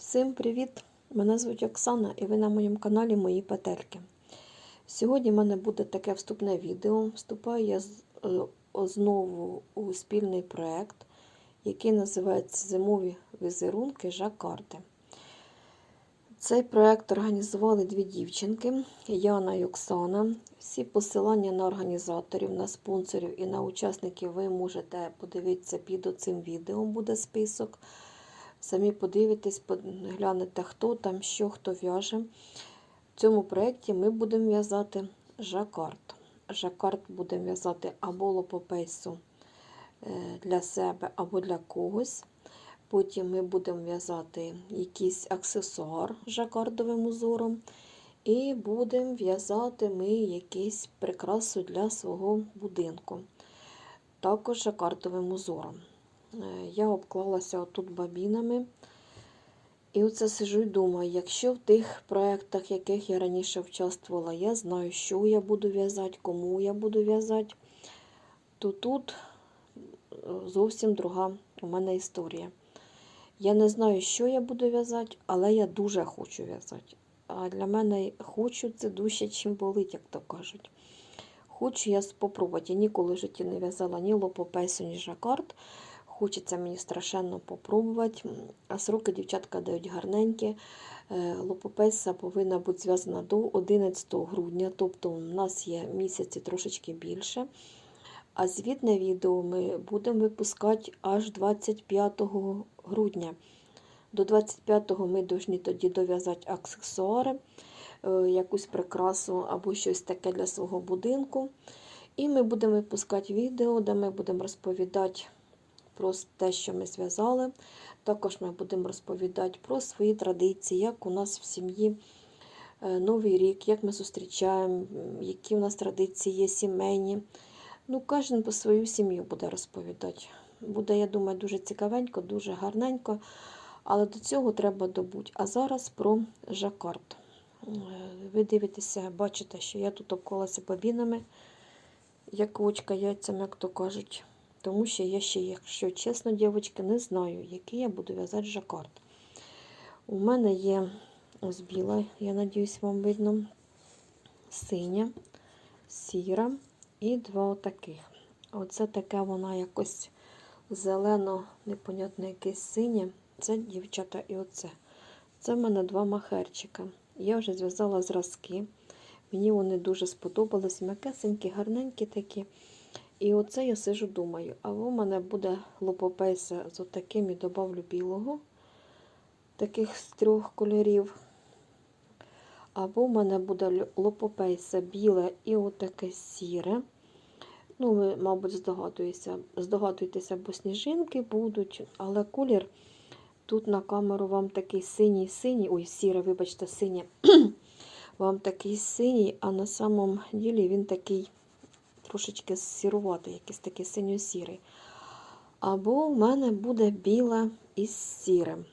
Всім привіт! Мене звуть Оксана і ви на моєму каналі Мої Петельки. Сьогодні в мене буде таке вступне відео. Вступаю я е, знову у спільний проєкт, який називається Зимові візерунки Жакарди. Цей проєкт організували дві дівчинки Яна і Оксана. Всі посилання на організаторів, на спонсорів і на учасників ви можете подивитися під цим відео, буде список. Самі подивитесь, глянете, хто там, що, хто в'яже. В цьому проєкті ми будемо в'язати жакард. Жакард будемо в'язати або лопопейсу е, для себе, або для когось. Потім ми будемо в'язати якийсь аксесуар жакардовим узором. І будемо в'язати ми якийсь прикрасу для свого будинку. Також жакардовим узором. Е, Я обклалася отут бабінами. І оце сижу і думаю, якщо в тих проєктах, яких я раніше участвувала, я знаю, що я буду в'язати, кому я буду в'язати, то тут е, зовсім друга у мене історія. Я не знаю, що я буду в'язати, але я дуже хочу в'язати. А для мене хочу це дужче, чим болить, як то кажуть. Хочу я спробувати. Я ніколи в житті не в'язала ні лопопесу, ні жакард. Хочеться мені страшенно попробувати. А сроки дівчатка дають гарненькі. Е, Лопопеса повинна бути зв'язана до 11 грудня, тобто у нас є місяці трошечки більше. А звітне відео ми будемо випускати аж 25 грудня. До 25-го ми повинні тоді дов'язати аксесуари, е, якусь прикрасу або щось таке для свого будинку. І ми будемо випускати відео, де ми будемо розповідати про те, що ми зв'язали. Також ми будемо розповідати про свої традиції, як у нас в сім'ї е, Новий рік, як ми зустрічаємо, які у нас традиції є сімейні. Ну, кожен по свою сім'ю буде розповідати. Буде, я думаю, дуже цікавенько, дуже гарненько. Але до цього треба добути. А зараз про жакард. Е, Ви дивитеся, бачите, що я тут обколася бобінами, як очка яйцям, як то кажуть. Тому що я ще, якщо чесно, дівчатки, не знаю, який я буду в'язати жакард. У мене є ось біла, я надіюсь, вам видно, синя, сіра і два таких. Оце таке вона якось зелено, непонятне якесь синє. Це дівчата і оце. Це в мене два махерчика. Я вже зв'язала зразки. Мені вони дуже сподобались. М'якесенькі, гарненькі такі. І оце я сижу, думаю, а у мене буде лопопейса з отаким і добавлю білого, таких з трьох кольорів. Або в мене буде лопопейса біле і отаке сіре. Ну, ви, мабуть, здогадуєтеся, здогадуєтеся, бо сніжинки будуть, але колір тут на камеру вам такий синій синій, ой, сіре, вибачте, синє. вам такий синій, а на самом ділі він такий трошечки сіруватий, якийсь такий синьо-сірий. Або в мене буде біла із сірим.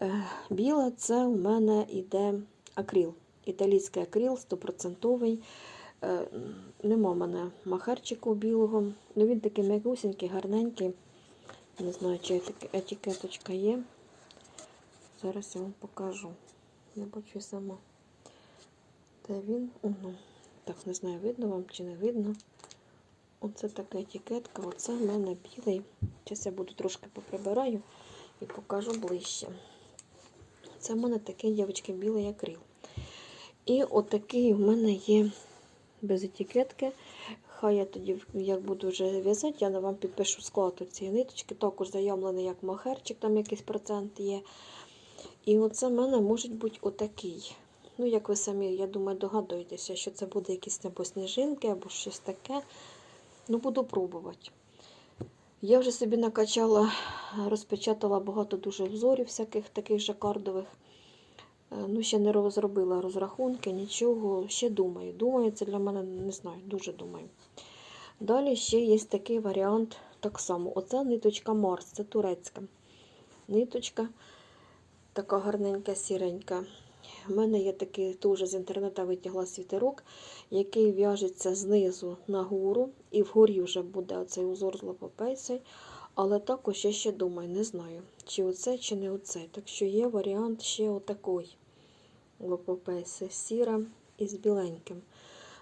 Е, Біла це у мене йде акрил. Італійський акрил, 100%. Е, Нема в мене махерчику білого. Ну він такий м'якусенький, гарненький. Не знаю, чи етик- етикеточка є. Зараз я вам покажу. Я бачу сама. Де він? Угу. Так, не знаю, видно вам чи не видно. Оце така етикетка. Оце в мене білий. Зараз я буду трошки поприбираю і покажу ближче. Це в мене такий, дівчатки, білий акрил. І отакий в мене є без етикетки. Хай я тоді, як буду вже в'язати, я вам підпишу склад цієї ниточки. Також заявлений як махерчик, там якийсь процент є. І оце в мене може бути отакий. Ну, як ви самі, я думаю, догадуєтеся, що це буде якісь або сніжинки, або щось таке. Ну, буду пробувати. Я вже собі накачала, розпечатала багато дуже взорів, всяких таких жакардових. Е, Ну, ще не розробила розрахунки, нічого. Ще думаю. Думаю, це для мене не знаю, дуже думаю. Далі ще є такий варіант так само. Оце ниточка Марс, це турецька ниточка, така гарненька, сіренька. У мене є такий теж з інтернету витягла світерок, який в'яжеться знизу нагору, і вгорі вже буде оцей узор з лопопейсою, Але також я ще думаю, не знаю, чи оце, чи не оце. Так що є варіант ще отакий лопопейси сіра із біленьким.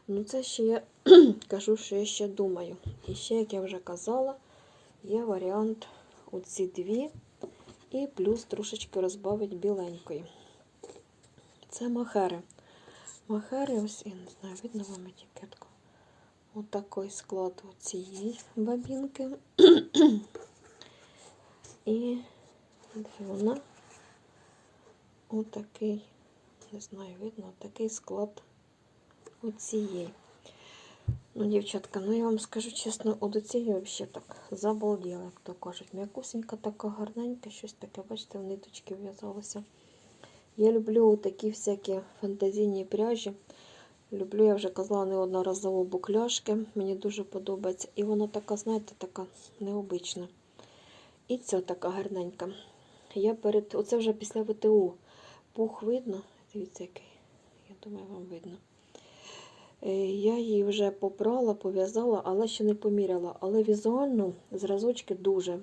Ну, це ще я кажу, що я ще думаю. І ще, як я вже казала, є варіант оці дві і плюс трошечки розбавить біленької. Це махери. Махери, ось, я не знаю, видно вам етикетку. Отакий склад цієї бабінки. І вона? Отакий, не знаю, видно, такий склад оцієї. Ну, дівчатка, ну я вам скажу чесно, от цієї взагалі так забалділа, як то кажуть. М'якусенька така гарненька, щось таке, бачите, в ниточки в'язалося. Я люблю такі всякі фантазійні пряжі. Люблю, я вже казала неодноразово букляшки. Мені дуже подобається. І вона така, знаєте, така необична. І ця така гарненька. Я перед... Оце вже після ВТУ. Пух видно. Дивіться, який. Я думаю, вам видно. Е, Я її вже попрала, пов'язала, але ще не поміряла. Але візуально зразочки дуже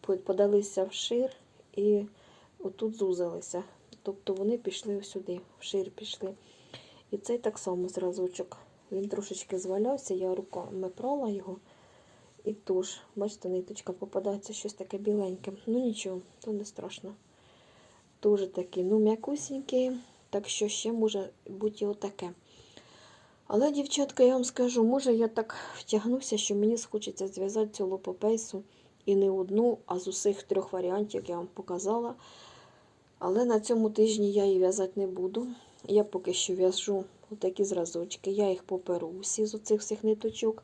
подалися вшир і отут зузилися. Тобто вони пішли сюди, вшир пішли. І цей так само зразочок. Він трошечки звалявся, я руками прала його. І туш, бачите, ниточка попадається щось таке біленьке. Ну нічого, то не страшно. Дуже такий, ну, м'якусінький, так що ще може бути і отаке. Але, дівчатка, я вам скажу, може я так втягнуся, що мені схочеться зв'язати цю лопопейсу і не одну, а з усіх трьох варіантів, як я вам показала. Але на цьому тижні я її в'язати не буду. Я поки що в'яжу такі зразочки. Я їх поперу всі з оцих всіх ниточок.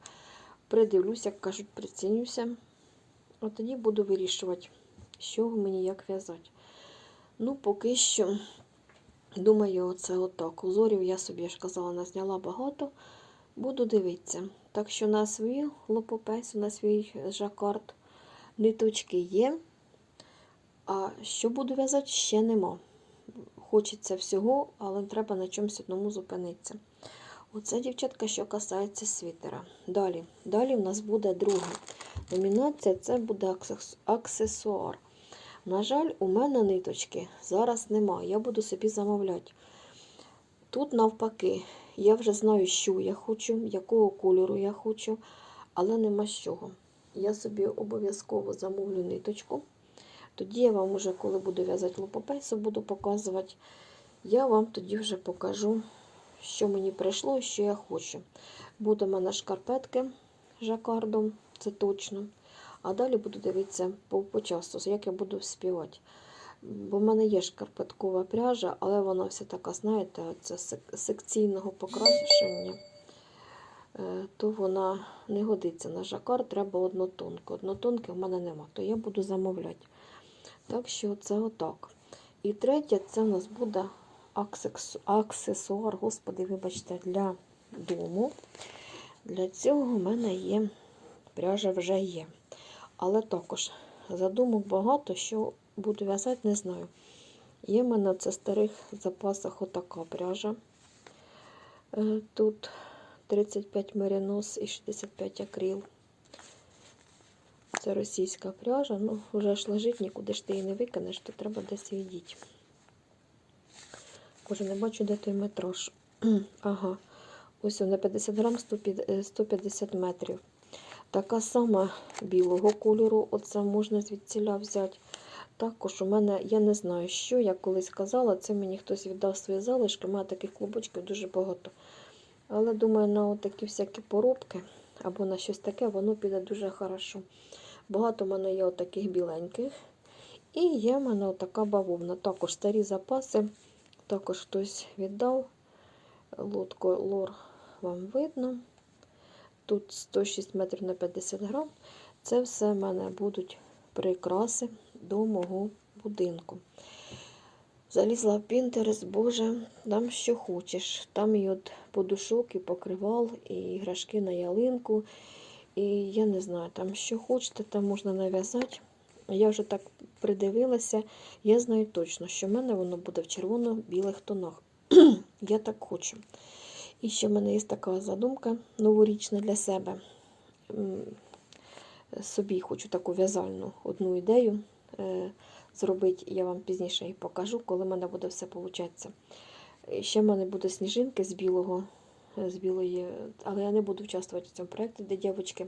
Придивлюся, як кажуть, прицінюся. А тоді буду вирішувати, що мені як в'язати. Ну, поки що, думаю, оце отак. Узорів я собі, я ж казала, назняла багато. Буду дивитися. Так що на свій лопопейс, на свій жакард ниточки є. Що буду в'язати, ще нема. Хочеться всього, але треба на чомусь одному зупинитися. Оце, дівчатка, що касається світера. Далі. Далі в нас буде друга номінація це буде аксесуар. На жаль, у мене ниточки зараз немає. Я буду собі замовляти. Тут, навпаки, я вже знаю, що я хочу, якого кольору я хочу, але нема з чого. Я собі обов'язково замовлю ниточку. Тоді я вам уже, коли буду в'язати лопопейсу, буду показувати. Я вам тоді вже покажу, що мені прийшло і що я хочу. Буде в мене шкарпетки жакардом, це точно. А далі буду дивитися по, по часу, як я буду співати. Бо в мене є шкарпеткова пряжа, але вона вся така, знаєте, це секційного покращення. Е, То вона не годиться на жакар, треба однотонку. Однотонки в мене нема, то я буду замовляти. Так що це отак. І третє, це у нас буде аксесуар, господи, вибачте, для дому. Для цього в мене є пряжа вже є. Але також задумок багато, що буду в'язати, не знаю. Є в мене це старих запасах отака пряжа. Е, Тут 35 меринос і 65 акрил. Це російська пряжа. Ну, вже ж лежить, нікуди ж ти її не викинеш, то треба десь її діти. Боже, не бачу, де той метраж. ага. Ось на 50 грам 150 150 метрів. Така сама білого кольору, оце можна звідсіля взяти. Також у мене, я не знаю, що я колись казала, це мені хтось віддав свої залишки, мене таких клубочків дуже багато. Але думаю, на такі всякі поробки або на щось таке, воно піде дуже хорошо. Багато в мене є отаких біленьких. І є в мене отака бавовна. Також старі запаси, також хтось віддав. Лодку лор вам видно. Тут 106 метрів на 50 грам. Це все в мене будуть прикраси до мого будинку. Залізла в Пінтерес, Боже, там що хочеш. Там і от подушок, і покривал, і іграшки на ялинку. І я не знаю, там що хочете, там можна нав'язати. Я вже так придивилася. Я знаю точно, що в мене воно буде в червоно-білих тонах. я так хочу. І ще в мене є така задумка новорічна для себе. Е, собі хочу таку в'язальну одну ідею е, зробити. Я вам пізніше її покажу, коли в мене буде все виходить. Ще в мене буде сніжинки з білого, е, з білої, але я не буду участвувати в цьому проєкті, де дівчатки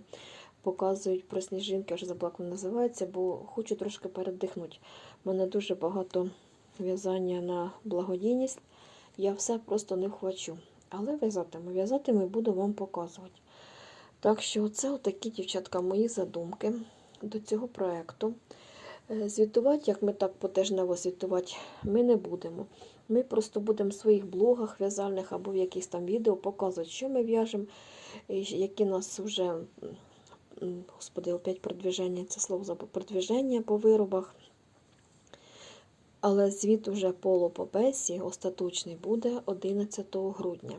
показують про сніжинки, вже забула, як називається, бо хочу трошки передихнути. У мене дуже багато в'язання на благодійність. Я все просто не вхвачу. Але в'язатиму, в'язатиму і буду вам показувати. Так що це такі, дівчатка, мої задумки до цього проєкту. Е, Звітувати, як ми так потижнево звітувати, ми не будемо. Ми просто будемо в своїх блогах в'язальних або в якихось там відео показувати, що ми в'яжемо, які нас вже, господи, опять продвіження, це слово забув, продвіження по виробах. Але звіт уже по лопопесі остаточний буде 11 грудня.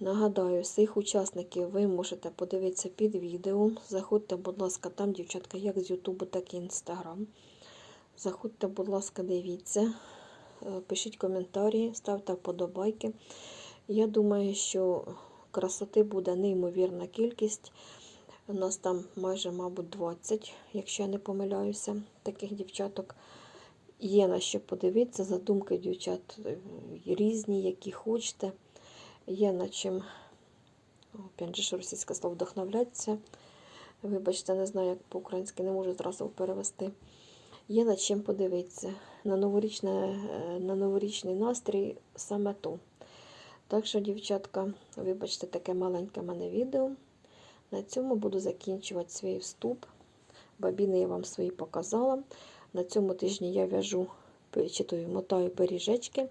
Нагадаю, всіх учасників ви можете подивитися під відео. Заходьте, будь ласка, там, дівчатка, як з Ютубу, так і Інстаграм. Заходьте, будь ласка, дивіться, пишіть коментарі, ставте вподобайки. Я думаю, що красоти буде неймовірна кількість. У нас там майже, мабуть, 20, якщо я не помиляюся, таких дівчаток. Є на що подивитися, задумки дівчат е, різні, які хочете. Є над чим, опять же, російське слово вдохновлятися. Вибачте, не знаю, як по-українськи не можу зразу перевести. Є над чим подивитися. На, новорічне, е, на новорічний настрій саме то. Так що, дівчатка, вибачте, таке маленьке мене відео. На цьому буду закінчувати свій вступ. Бабіни я вам свої показала. На цьому тижні я в'яжу, читаю, мотаю пиріжечки,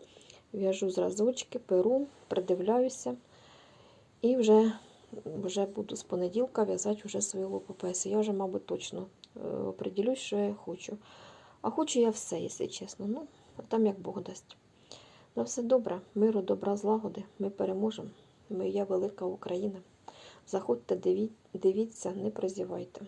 в'яжу зразочки, перу, придивляюся. І вже, вже буду з понеділка в'язати вже свою лопопесі. Я вже, мабуть, точно определюсь, що я хочу. А хочу я все, якщо чесно. Ну, а там як Бог дасть. На все добре, миру, добра, злагоди. Ми переможемо. Є велика Україна. Заходьте, дивіться, не прозівайте.